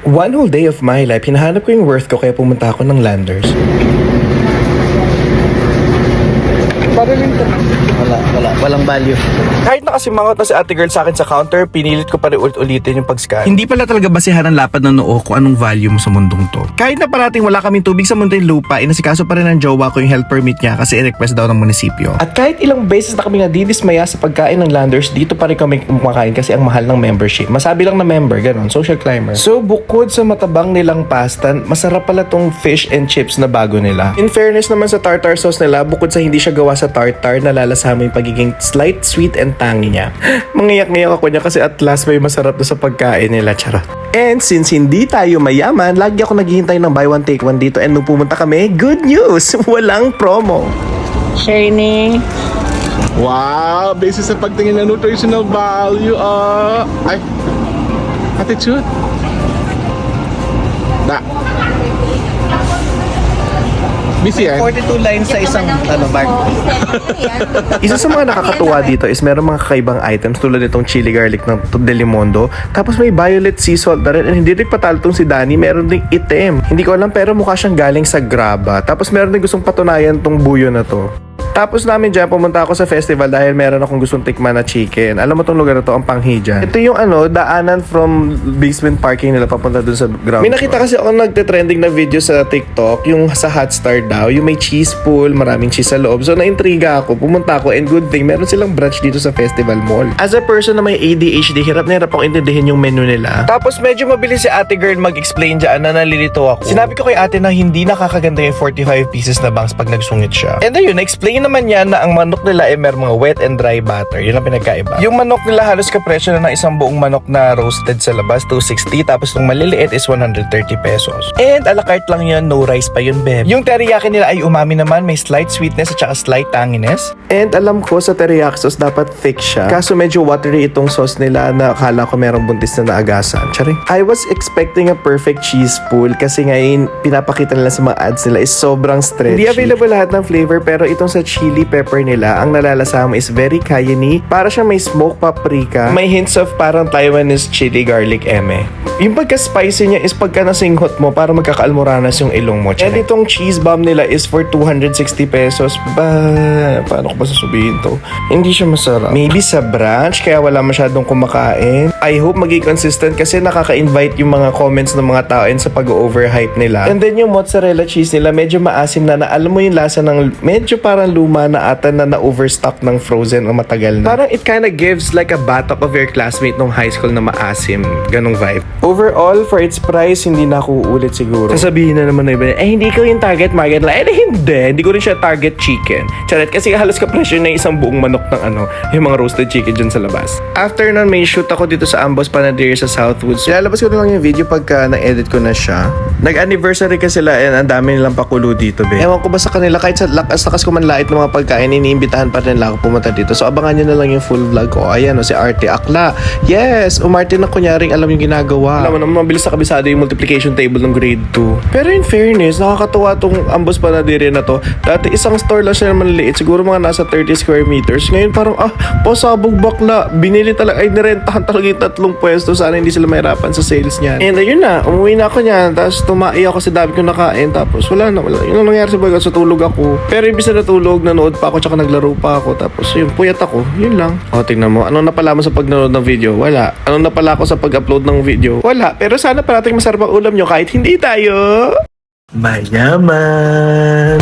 One whole day of my life, hinahanap ko yung worth ko kaya pumunta ako ng Landers. Wala, wala, walang value. Kahit nakasimangot na si ate girl sa akin sa counter, pinilit ko pa rin ulit-ulitin yung pag-scan. Hindi pala talaga basihan ng lapad ng noo kung anong value mo sa mundong to. Kahit na parating wala kaming tubig sa mundong lupa, inasikaso pa rin ng jowa ko yung health permit niya kasi i-request daw ng munisipyo. At kahit ilang beses na kami nadidismaya sa pagkain ng Landers, dito pa rin kami kumakain kasi ang mahal ng membership. Masabi lang na member, ganun, social climber. So, bukod sa matabang nilang pasta, masarap pala tong fish and chips na bago nila. In fairness naman sa tartar sauce nila, bukod sa hindi siya gawa sa tartar, nalalasama yung pagiging slight sweet and tangy niya. Mangiyak-ngiyak ako niya kasi at last may masarap na sa pagkain nila, charot. And since hindi tayo mayaman, lagi ako naghihintay ng buy one take one dito and nung pumunta kami, good news! Walang promo! Shiny. Wow! Basis sa pagtingin ng nutritional value, ah... ay, attitude. Da. Busy yan. 42 lines sa isang ano, bag. Isa sa mga nakakatuwa dito is meron mga kakaibang items tulad itong chili garlic ng Delimondo. Tapos may violet sea salt na rin. And hindi rin patalo si Danny, meron ding itim. Hindi ko alam pero mukha siyang galing sa graba. Tapos meron din gustong patunayan tong buyo na to. Tapos namin dyan, pumunta ako sa festival dahil meron akong gustong tikman na chicken. Alam mo tong lugar na to, ang panghijan. Ito yung ano, daanan from basement parking nila papunta dun sa ground. May nakita kasi ako nagte-trending na video sa TikTok, yung sa Hotstar daw, yung may cheese pool, maraming cheese sa loob. So naintriga ako, pumunta ako, and good thing, meron silang branch dito sa Festival Mall. As a person na may ADHD, hirap na hirap akong intindihin yung menu nila. Tapos medyo mabilis si ate girl mag-explain dyan na nalilito ako. Sinabi ko kay ate na hindi nakakaganda yung 45 pieces na bangs pag nagsungit siya. And ayun, na-explain naman niya na ang manok nila ay may mga wet and dry batter. Yun ang pinagkaiba. Yung manok nila halos kapresyo na ng isang buong manok na roasted sa labas, 260. Tapos yung maliliit is 130 pesos. And a la carte lang yun, no rice pa yun, beb. Yung teriyaki nila ay umami naman, may slight sweetness at saka slight tanginess. And alam ko sa teriyaki sauce dapat thick siya. Kaso medyo watery itong sauce nila na akala ko merong buntis na naagasan. Charing. I was expecting a perfect cheese pool kasi ngayon pinapakita nila sa mga ads nila is sobrang stretchy. Hindi available lahat ng flavor pero itong sa chili pepper nila, ang nalalasama is very cayenne. Para siyang may smoked paprika. May hints of parang Taiwanese chili garlic eme. Yung pagka-spicy niya is pagka nasinghot mo para magkakaalmoranas yung ilong mo. And itong cheese bomb nila is for 260 pesos. Ba, paano ko ba sasabihin to? Hindi siya masarap. Maybe sa branch, kaya wala masyadong kumakain. I hope maging consistent kasi nakaka-invite yung mga comments ng mga tao sa pag-overhype nila. And then yung mozzarella cheese nila, medyo maasim na na alam mo yung lasa ng medyo parang luma na ata na na-overstock ng frozen o matagal na. Parang it kind of gives like a batok of your classmate nung high school na maasim. Ganong vibe. Overall, for its price, hindi na ako uulit siguro. Sasabihin na naman na iba, eh hindi ko yung target market lang. Eh hindi, hindi ko rin siya target chicken. Charot, kasi halos ka-pressure na isang buong manok ng ano, yung mga roasted chicken dyan sa labas. After nun, may shoot ako dito sa Ambos Panaderia sa Southwoods. Ilalabas ko na lang yung video pagka na-edit ko na siya. Nag-anniversary kasi sila and ang dami nilang pakulo dito, be. Ewan ko ba sa kanila, kahit sa lakas-lakas ko man lait ng mga pagkain, iniimbitahan pa rin nila ako pumunta dito. So abangan nyo na lang yung full vlog ko. Ayan, o, si Arte Akla. Yes, umarte na kunyaring alam yung ginagawa. Alam mo naman, mabilis na kabisado yung multiplication table ng grade 2. Pero in fairness, nakakatuwa tong Ambos Panaderia na to. Dati isang store lang siya na maliliit. Siguro mga nasa 30 square meters. Ngayon parang, ah, pasabog bakla. Binili talaga, ay nirentahan talaga yung tatlong pwesto. Sana hindi sila mahirapan sa sales niyan. And ayun na, umuwi na ako niyan. Tapos tumai ako sa dami ko nakain. Tapos wala na, wala. Yun ang nangyari sa buhay ko. So tulog ako. Pero imbis na natulog, nanood pa ako tsaka naglaro pa ako. Tapos yun, puyat ako. Yun lang. O, tingnan mo. Anong napala mo sa pagnanood ng video? Wala. Anong napala ko sa pag-upload ng video? Wala. Pero sana parating masarap ang ulam nyo kahit hindi tayo. Mayaman.